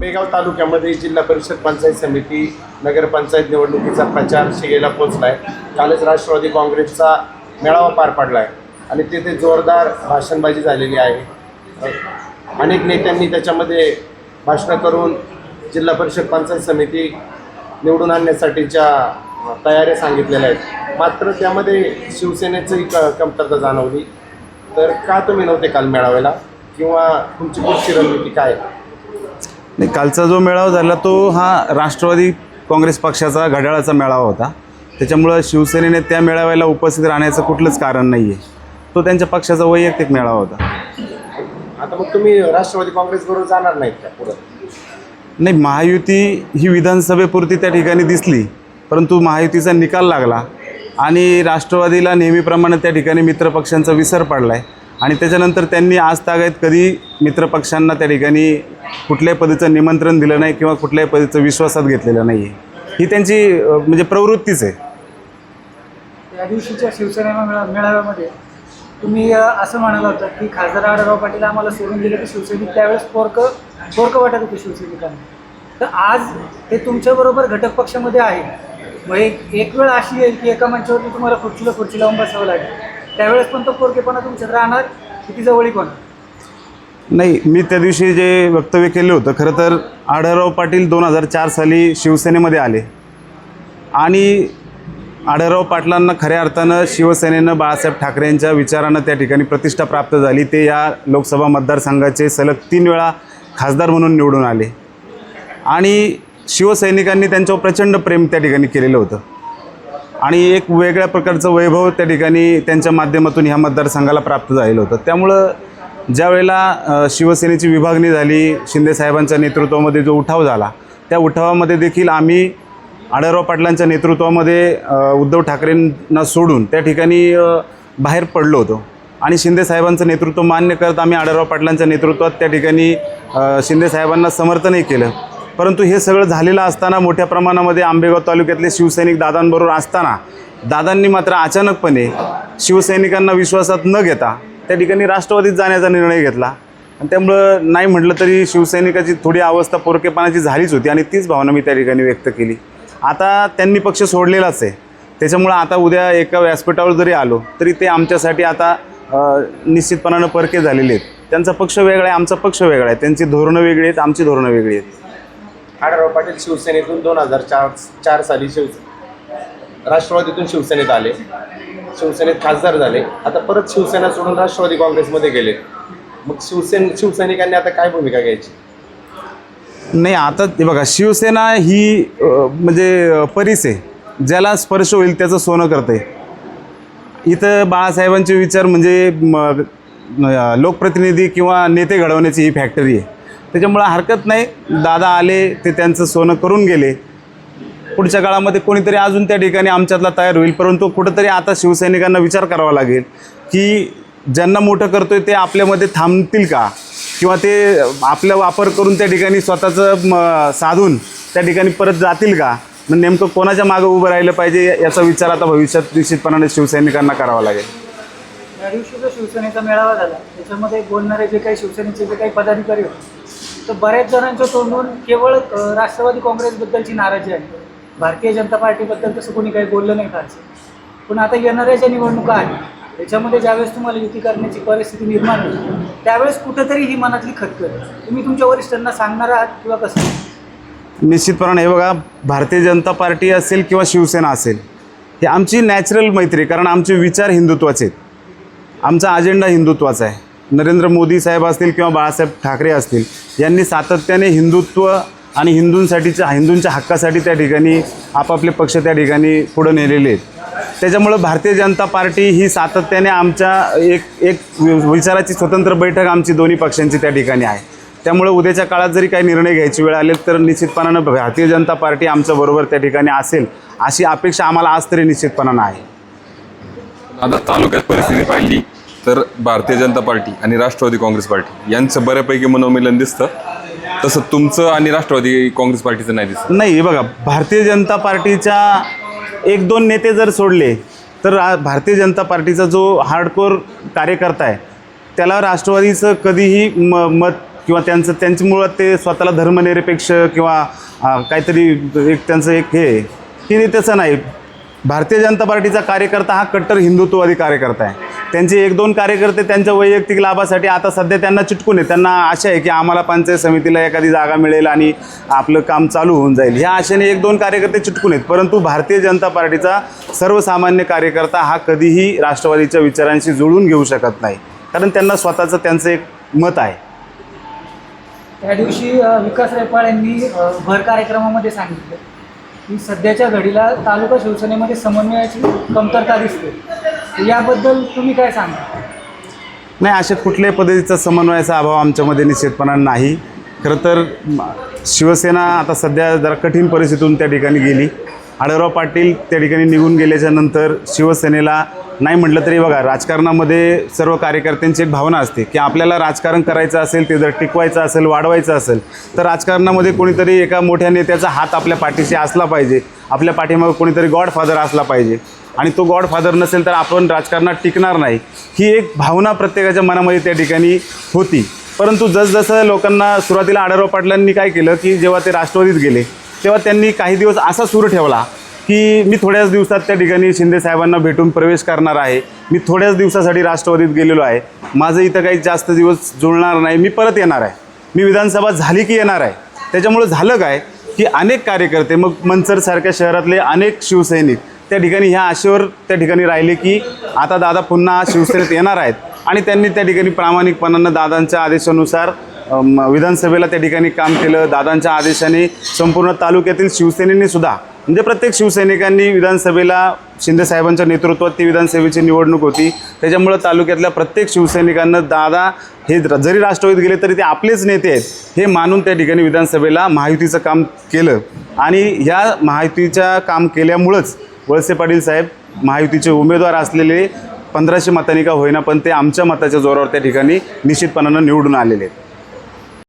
आंबेगाव तालुक्यामध्ये जिल्हा परिषद पंचायत समिती नगरपंचायत निवडणुकीचा प्रचार शिगेला पोचला आहे कालच राष्ट्रवादी काँग्रेसचा मेळावा पार पडला आहे आणि तिथे जोरदार भाषणबाजी झालेली आहे. अनेक नेत्यांनी त्याच्यामध्ये भाषणं करून जिल्हा परिषद पंचायत समिती निवडून आणण्यासाठीच्या तयाऱ्या सांगितलेल्या आहेत. मात्र त्यामध्ये शिवसेनेचंही क कमतरता जाणवली. तर का तुम्ही नव्हते काल मेळाव्याला? किंवा तुमची पुढची रणनीती काय आहे? नाही कालचा जो मेळावा झाला तो हा राष्ट्रवादी काँग्रेस पक्षाचा घड्याळाचा मेळावा होता. त्याच्यामुळं शिवसेनेने त्या मेळाव्याला उपस्थित राहण्याचं कुठलंच कारण नाही आहे तो त्यांच्या पक्षाचा वैयक्तिक मेळावा होता. आता मग तुम्ही राष्ट्रवादी काँग्रेसबरोबर जाणार नाहीत का पुढं? नाही महायुती ही विधानसभेपुरती त्या ठिकाणी दिसली परंतु महायुतीचा निकाल लागला आणि राष्ट्रवादीला नेहमीप्रमाणे त्या ठिकाणी मित्रपक्षांचा विसर पडला आहे आणि त्याच्यानंतर त्यांनी आज तागायत कधी मित्रपक्षांना त्या ठिकाणी कुठल्याही पद्धतीचं निमंत्रण दिलं नाही किंवा कुठल्याही पद्धतीचं विश्वासात घेतलेलं नाही आहे ही त्यांची म्हणजे प्रवृत्तीच आहे. त्या दिवशीच्या शिवसेना मेळाव्यामध्ये तुम्ही असं म्हणाला होता की खासदार आढळराव पाटील आम्हाला सोडून दिलं की शिवसैनिक त्यावेळेस पोरक पोरक वाटत होते शिवसैनिकांना तर आज ते तुमच्याबरोबर घटक पक्षामध्ये आहे. मग एक एक वेळ अशी येईल की एका मंचावरती तुम्हाला खुर्चीला खुर्ची लावून बसावं लागेल. त्यावेळेस पण तो पोरकेपणा तुमच्यात राहणार? किती जवळीक होणार? नाही मी त्या दिवशी जे वक्तव्य केलं होतं खरं तर आढळराव पाटील दोन हजार चार साली शिवसेनेमध्ये आले. आणि आढळराव पाटलांना खऱ्या अर्थानं शिवसेनेनं बाळासाहेब ठाकरेंच्या विचारानं त्या ठिकाणी प्रतिष्ठा प्राप्त झाली. ते या लोकसभा मतदारसंघाचे सलग तीन वेळा खासदार म्हणून निवडून आले. आणि शिवसैनिकांनी त्यांच्यावर प्रचंड प्रेम त्या ठिकाणी केलेलं होतं. आणि एक वेगळ्या प्रकारचं वैभव त्या ठिकाणी त्यांच्या माध्यमातून ह्या मतदारसंघाला प्राप्त झालेलं होतं. त्यामुळं ज्या वेळेला शिवसेनेची विभागणी झाली शिंदेसाहेबांच्या नेतृत्वामध्ये जो उठाव झाला त्या उठावामध्ये देखील आम्ही आढळराव पाटलांच्या नेतृत्वामध्ये उद्धव ठाकरेंना सोडून त्या ठिकाणी बाहेर पडलो होतो. आणि शिंदेसाहेबांचं नेतृत्व मान्य करत आम्ही आढळराव पाटलांच्या नेतृत्वात त्या ठिकाणी शिंदे शिंदेसाहेबांना समर्थनही केलं. परंतु हे सगळं झालेलं असताना मोठ्या प्रमाणामध्ये आंबेगाव तालुक्यातले शिवसैनिक दादांबरोबर असताना दादांनी मात्र अचानकपणे शिवसैनिकांना विश्वासात न घेता त्या ठिकाणी राष्ट्रवादीत जाण्याचा निर्णय घेतला. आणि त्यामुळं नाही म्हटलं तरी शिवसैनिकाची थोडी अवस्था पोरकेपणाची झालीच होती आणि तीच भावना मी त्या ठिकाणी व्यक्त केली. आता त्यांनी पक्ष सोडलेलाच आहे. त्याच्यामुळं आता उद्या एका व्यासपीठावर जरी आलो तरी ते आमच्यासाठी आता निश्चितपणानं परके झालेले आहेत. त्यांचा पक्ष वेगळा आहे आमचा पक्ष वेगळा आहे. त्यांची धोरणं वेगळी आहेत आमची धोरणं वेगळी आहेत. आढळराव पाटील शिवसेनेतून दोन हजार चार चार साली शिव राष्ट्रवादीतून शिवसेनेत आले. शिवसेनेत खासदार झाले. आता परत शिवसेना सोडून राष्ट्रवादी काँग्रेसमध्ये गेले मग शिवसेन शिवसैनिकांनी आता काय भूमिका घ्यायची? नाही आता बघा शिवसेना ही म्हणजे अ, परीस आहे. ज्याला स्पर्श होईल त्याचं सोनं करते इथं बाळासाहेबांचे विचार म्हणजे लोकप्रतिनिधी किंवा नेते घडवण्याची ही फॅक्टरी आहे. त्याच्यामुळं हरकत नाही. दादा आले ते त्यांचं सोनं करून गेले. पुढच्या काळामध्ये कोणीतरी अजून त्या ठिकाणी आमच्यातला तयार होईल परंतु कुठंतरी आता शिवसैनिकांना विचार करावा लागेल की ज्यांना मोठं करतो आहे ते आपल्यामध्ये थांबतील का? किंवा ते आपला वापर करून त्या ठिकाणी स्वतःचं साधून त्या ठिकाणी परत जातील का? मग नेमकं कोणाच्या मागं उभं राहिलं पाहिजे याचा विचार आता भविष्यात निश्चितपणाने शिवसैनिकांना करावा लागेल. या दिवशी जो शिवसेनेचा मेळावा झाला त्याच्यामध्ये बोलणारे जे काही शिवसेनेचे जे काही पदाधिकारी होते तर बऱ्याच जणांच्या तोंडून केवळ राष्ट्रवादी काँग्रेसबद्दलची नाराजी आहे. भारतीय जनता पार्टीबद्दल तसं कोणी काही बोललं नाही फारसं. पण आता येणाऱ्या ज्या निवडणुका आहेत. त्याच्यामध्ये ज्यावेळेस तुम्हाला युती करण्याची परिस्थिती निर्माण होईल त्यावेळेस कुठंतरी ही मनातली खतखत तुम्ही तुमच्या वरिष्ठांना सांगणार आहात किंवा कसं? निश्चितपणाने हे बघा भारतीय जनता पार्टी असेल किंवा शिवसेना असेल हे आमची नॅचरल मैत्री कारण आमचे विचार हिंदुत्वाचे आहेत. आमचा अजेंडा हिंदुत्वाचा आहे. नरेंद्र मोदी साहेब असतील किंवा बाळासाहेब ठाकरे असतील यांनी सातत्याने हिंदुत्व आणि हिंदूंसाठीच्या हिंदूंच्या हक्कासाठी त्या ठिकाणी आपापले पक्ष त्या ठिकाणी पुढं नेलेले आहेत. त्याच्यामुळं भारतीय जनता पार्टी ही सातत्याने आमच्या एक एक विचाराची स्वतंत्र बैठक आमची दोन्ही पक्षांची त्या ठिकाणी आहे. त्यामुळे उद्याच्या काळात जरी काही निर्णय घ्यायची वेळ आली तर निश्चितपणानं भारतीय जनता पार्टी आमच्याबरोबर त्या ठिकाणी असेल अशी अपेक्षा आम्हाला आज तरी निश्चितपणानं आहे. दादा तालुक्यात परिस्थिती पाहिली. तर भारतीय जनता पार्टी आणि राष्ट्रवादी काँग्रेस पार्टी यांचं बऱ्यापैकी मनोमिलन दिसतं. तसं तुमचं आणि राष्ट्रवादी काँग्रेस पार्टीचं नाही दिसत. नाही हे बघा भारतीय जनता पार्टीच्या एक दोन नेते जर सोडले तर रा- भारतीय जनता पार्टीचा जो हार्डकोर कार्यकर्ता आहे त्याला राष्ट्रवादीचं कधीही म मत किंवा त्यांचं त्यांची मुळात ते स्वतःला धर्मनिरपेक्ष किंवा अं, काहीतरी एक त्यांचं एक हे आहे. की ते तसं नाही. भारतीय जनता पार्टीचा कार्यकर्ता हा कट्टर हिंदुत्ववादी कार्यकर्ता आहे. त्यांचे एक दोन कार्यकर्ते त्यांच्या वैयक्तिक लाभासाठी आता सध्या त्यांना चिटकून आहे त्यांना आशा आहे की आम्हाला पंचायत समितीला एखादी जागा मिळेल आणि आपलं काम चालू होऊन जाईल. ह्या आशेने एक दोन कार्यकर्ते चिटकून आहेत. परंतु भारतीय जनता पार्टीचा सर्वसामान्य कार्यकर्ता हा कधीही राष्ट्रवादीच्या विचारांशी जुळून घेऊ शकत नाही. कारण त्यांना स्वतःचं त्यांचं एक मत आहे. त्या दिवशी विकास रेपाळ यांनी भर कार्यक्रमामध्ये सांगितलं की सध्याच्या घडीला तालुका शिवसेनेमध्ये समन्वयाची कमतरता दिसते. याबद्दल तुम्ही काय सांगा? नाही अशा कुठल्याही पद्धतीचा समन्वयाचा अभाव आमच्यामध्ये निश्चितपणा नाही. खरं तर शिवसेना आता सध्या जरा कठीण परिस्थितीतून त्या ठिकाणी गेली. आढळराव पाटील त्या ठिकाणी निघून गेल्याच्यानंतर शिवसेनेला नाही म्हटलं तरी बघा राजकारणामध्ये सर्व कार्यकर्त्यांची एक भावना असते की आपल्याला राजकारण करायचं असेल ते जर टिकवायचं असेल वाढवायचं असेल तर राजकारणामध्ये कोणीतरी एका मोठ्या नेत्याचा हात आपल्या पाठीशी असला पाहिजे. आपल्या पाठीमागे कोणीतरी गॉडफादर असला पाहिजे. आणि तो गॉडफादर नसेल तर आपण राजकारणात टिकणार नाही. ही एक भावना प्रत्येकाच्या मनामध्ये त्या ठिकाणी होती. परंतु जसजसं लोकांना सुरुवातीला आढळराव पाटलांनी काय केलं की जेव्हा ते राष्ट्रवादीत गेले तेव्हा त्यांनी काही दिवस असा सूर ठेवला की मी थोड्याच दिवसात त्या ठिकाणी शिंदे साहेबांना भेटून प्रवेश करणार आहे. मी थोड्याच दिवसासाठी राष्ट्रवादीत गेलेलो आहे. माझं इथं काही जास्त दिवस जुळणार नाही. मी परत येणार आहे. मी विधानसभा झाली की येणार आहे. त्याच्यामुळं झालं काय? की अनेक कार्यकर्ते मग मनसरसारख्या शहरातले अनेक शिवसैनिक त्या ठिकाणी ह्या आशेवर त्या ठिकाणी राहिले की आता दादा पुन्हा शिवसेनेत येणार आहेत. आणि त्यांनी त्या ठिकाणी प्रामाणिकपणानं दादांच्या आदेशानुसार विधानसभेला त्या ठिकाणी काम केलं. दादांच्या आदेशाने संपूर्ण तालुक्यातील शिवसेनेने सुद्धा म्हणजे प्रत्येक शिवसैनिकांनी विधानसभेला शिंदेसाहेबांच्या नेतृत्वात ती विधानसभेची निवडणूक होती. त्याच्यामुळं तालुक्यातल्या प्रत्येक शिवसैनिकांना दादा हे जरी राष्ट्रवादीत गेले तरी ते आपलेच नेते आहेत हे मानून त्या ठिकाणी विधानसभेला महायुतीचं काम केलं. आणि ह्या महायुतीच्या काम केल्यामुळंच वळसे पाटील साहेब महायुतीचे उमेदवार असलेले पंधराशे मतांनी का होईना पण ते आमच्या मताच्या जोरावर त्या ठिकाणी निश्चितपणानं निवडून आलेले आहेत.